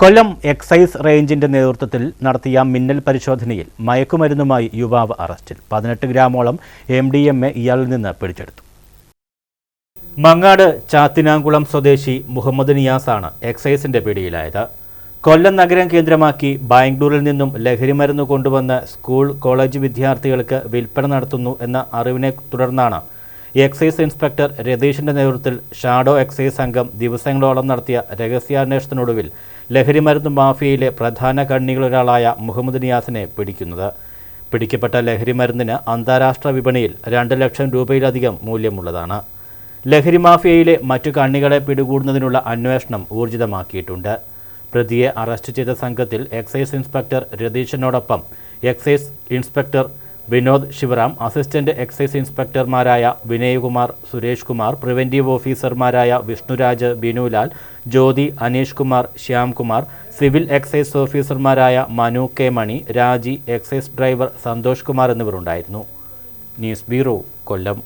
കൊല്ലം excise റേഞ്ചിന്റെ നേതൃത്വത്തിൽ നടത്തിയ മിന്നൽ പരിശോധനയിൽ മയക്കുമരുന്നുമായി യുവാവ് അറസ്റ്റിൽ. പതിനെട്ട് ഗ്രാമോളം എം ഡി എം എ ഇയാളിൽ നിന്ന് പിടിച്ചെടുത്തു. മങ്ങാട് ചാത്തിനാംകുളം സ്വദേശി മുഹമ്മദ് നിയാസാണ് എക്സൈസിന്റെ പിടിയിലായത്. കൊല്ലം നഗരം കേന്ദ്രമാക്കി ബാംഗ്ലൂരിൽ നിന്നും ലഹരിമരുന്ന് കൊണ്ടുവന്ന് സ്കൂൾ കോളേജ് വിദ്യാർത്ഥികൾക്ക് വിൽപ്പന നടത്തുന്നു എന്ന അറിവിനെ തുടർന്നാണ് എക്സൈസ് ഇൻസ്പെക്ടർ രതീഷിന്റെ നേതൃത്വത്തിൽ ഷാഡോ എക്സൈസ് സംഘം ദിവസങ്ങളോളം നടത്തിയ രഹസ്യാന്വേഷണത്തിനൊടുവിൽ ലഹരിമരുന്ന് മാഫിയയിലെ പ്രധാന കണ്ണികളൊരാളായ മുഹമ്മദ് നിയാസിനെ പിടിക്കുന്നത്. പിടിക്കപ്പെട്ട ലഹരിമരുന്നിന് അന്താരാഷ്ട്ര വിപണിയിൽ രണ്ട് ലക്ഷം രൂപയിലധികം മൂല്യമുള്ളതാണ്. ലഹരി മാഫിയയിലെ മറ്റു കണ്ണികളെ പിടികൂടുന്നതിനുള്ള അന്വേഷണം ഊർജിതമാക്കിയിട്ടുണ്ട്. പ്രതിയെ അറസ്റ്റ് ചെയ്ത സംഘത്തിൽ excise inspector രതീഷിനോടൊപ്പം excise inspector Vinod Sivaram assistant excise ഇൻസ്പെക്ടർമാരായ Vinayakumar Suresh Kumar preventive ഓഫീസർമാരായ വിഷ്ണുരാജ് ബിനുലാൽ ജ്യോതി അനീഷ് കുമാർ ശ്യാംകുമാർ സിവിൽ എക്സൈസ് ഓഫീസർമാരായ Manu K Mani Raji excise driver Santhosh Kumar എന്നിവരുണ്ടായിരുന്നു. News bureau Kollam.